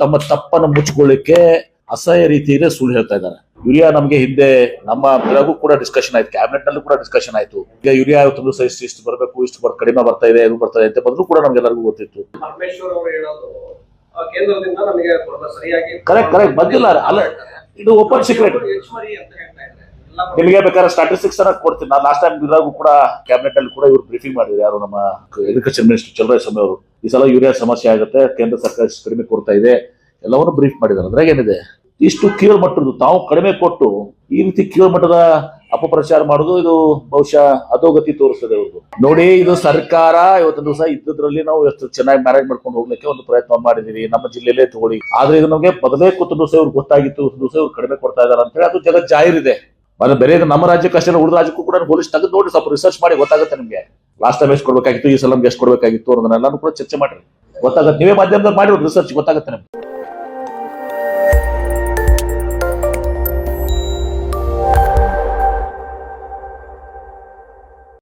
ತಮ್ಮ ತಪ್ಪನ್ನು ಮುಚ್ಕೊಳ್ಳಿಕ್ಕೆ ಅಸಹ್ಯ ರೀತಿಯಲ್ಲಿ ಸುಳ್ಳು ಹೇಳ್ತಾ ಇದ್ದಾರೆ. ಯೂರಿಯಾ ನಮಗೆ ಹಿಂದೆ ನಮ್ಮ ಬೆಳಗೂ ಕೂಡ ಡಿಸ್ಕಷನ್ ಆಯ್ತು ಕ್ಯಾಬಿನೆಟ್ ನಲ್ಲೂ ಕೂಡ ಡಿಸ್ಕಷನ್ ಆಯ್ತು. ಈಗ ಯೂರಿಯಾ ಸಹ ಇಷ್ಟು ಇಷ್ಟು ಬರಬೇಕು ಇಷ್ಟು ಬರ್ ಕಡಿಮೆ ಬರ್ತಾ ಇದೆ ಇದು ಬರ್ತಾ ಇದೆ ಅಂತ ಬಂದ್ರು ಕೂಡ ನಮ್ಗೆಲ್ಲರಿಗೂ ಗೊತ್ತಿತ್ತು. ಕರೆಕ್ಟ್ ಕರೆಕ್ಟ್ ಬಂದಿಲ್ಲ ಅಲ್ಲ. ಇದು ಓಪನ್ ಸೀಕ್ರೆಟ್ ನಿಮಗೆ ಬೇಕಾದ್ರೆ ಸ್ಟಾಟಿಸ್ಟಿಕ್ಸ್ ಅನ್ನ ಕೊಡ್ತೀನಿ. ನಾನು ಲಾಸ್ಟ್ ಟೈಮ್ ಇದ್ರಾಗೂ ಕೂಡ ಕ್ಯಾಬಿನೆಟ್ ಅಲ್ಲಿ ಕೂಡ ಇವ್ರು ಬ್ರೀಫಿಂಗ್ ಮಾಡಿದ್ರು ಯಾರು ನಮ್ಮ ಎಜುಕೇಶನ್ ಮಿನಿಸ್ಟರ್ ಚಲರಾಯಸ್ವಾಮಿ ಅವರು. ಈ ಸಲ ಯೂರಿಯಾ ಸಮಸ್ಯೆ ಆಗುತ್ತೆ, ಕೇಂದ್ರ ಸರ್ಕಾರ ಇಷ್ಟು ಕಡಿಮೆ ಕೊಡ್ತಾ ಇದೆ, ಎಲ್ಲವನ್ನು ಬ್ರೀಫ್ ಮಾಡಿದ್ದಾರೆ. ಅದ್ರಾಗ ಏನಿದೆ ಇಷ್ಟು ಕೀಳ್ಮಟ್ಟದ್ದು ತಾವು ಕಡಿಮೆ ಕೊಟ್ಟು ಈ ರೀತಿ ಕೀಳ್ಮಟ್ಟದ ಅಪಪ್ರಚಾರ ಮಾಡೋದು ಇದು ಬಹುಶಃ ಅಧೋಗತಿ ತೋರಿಸ್ತದೆ ಅವ್ರದ್ದು ನೋಡಿ, ಇದು ಸರ್ಕಾರ ಇವತ್ತು ದಿವಸ ಇದ್ದದ್ರಲ್ಲಿ ನಾವು ಎಷ್ಟು ಚೆನ್ನಾಗಿ ಮ್ಯಾನೇಜ್ ಮಾಡ್ಕೊಂಡು ಹೋಗ್ಲಿಕ್ಕೆ ಒಂದು ಪ್ರಯತ್ನ ಮಾಡಿದೀವಿ. ನಮ್ಮ ಜಿಲ್ಲೆಯಲ್ಲೇ ತಗೊಳ್ಳಿ. ಆದ್ರೆ ಇದು ನಮಗೆ ಮೊದಲೇ ಕೂತು ದಿವಸ ಇವ್ರು ಗೊತ್ತಾಗಿತ್ತು, ದಿವಸ ಇವ್ರು ಕಡಿಮೆ ಕೊಡ್ತಾ ಇದಾರೆ ಅಂತ ಹೇಳಿ ಅದು ಜಗತ್ ಜಾಹಿರಿದೆ ಬೇರೆ ನಮ್ಮ ರಾಜ್ಯಕ್ಕೆ ಅಷ್ಟೇ ಉಳಿದ ರಾಜ್ಯಕ್ಕೂ ಕೂಡ ಹೋಲಿಸಿ ತೆಗೆದು ನೋಡಿ, ಸ್ವಲ್ಪ ರಿಸರ್ಚ್ ಮಾಡಿ ಗೊತ್ತಾಗುತ್ತೆ ನಿಮಗೆ. ಲಾಸ್ಟ್ ಟೈಮ್ ಎಷ್ಟು ಕೊಡ್ಬೇಕಾಗಿತ್ತು, ಈ ಸಲ ಎಷ್ಟು ಕೊಡ್ಬೇಕಾಗಿತ್ತು ಅನ್ನೋದನ್ನೆಲ್ಲಾನು ಕೂಡ ಚರ್ಚೆ ಮಾಡ್ರಿ. ಗೊತ್ತಾಗುತ್ತೆ. ನೀವೇ ಮಾಧ್ಯಮದಲ್ಲಿ ಮಾಡಿ ರಿಸರ್ಚ್ ಗೊತ್ತಾಗುತ್ತೆ ನಿಮ್ಗೆ.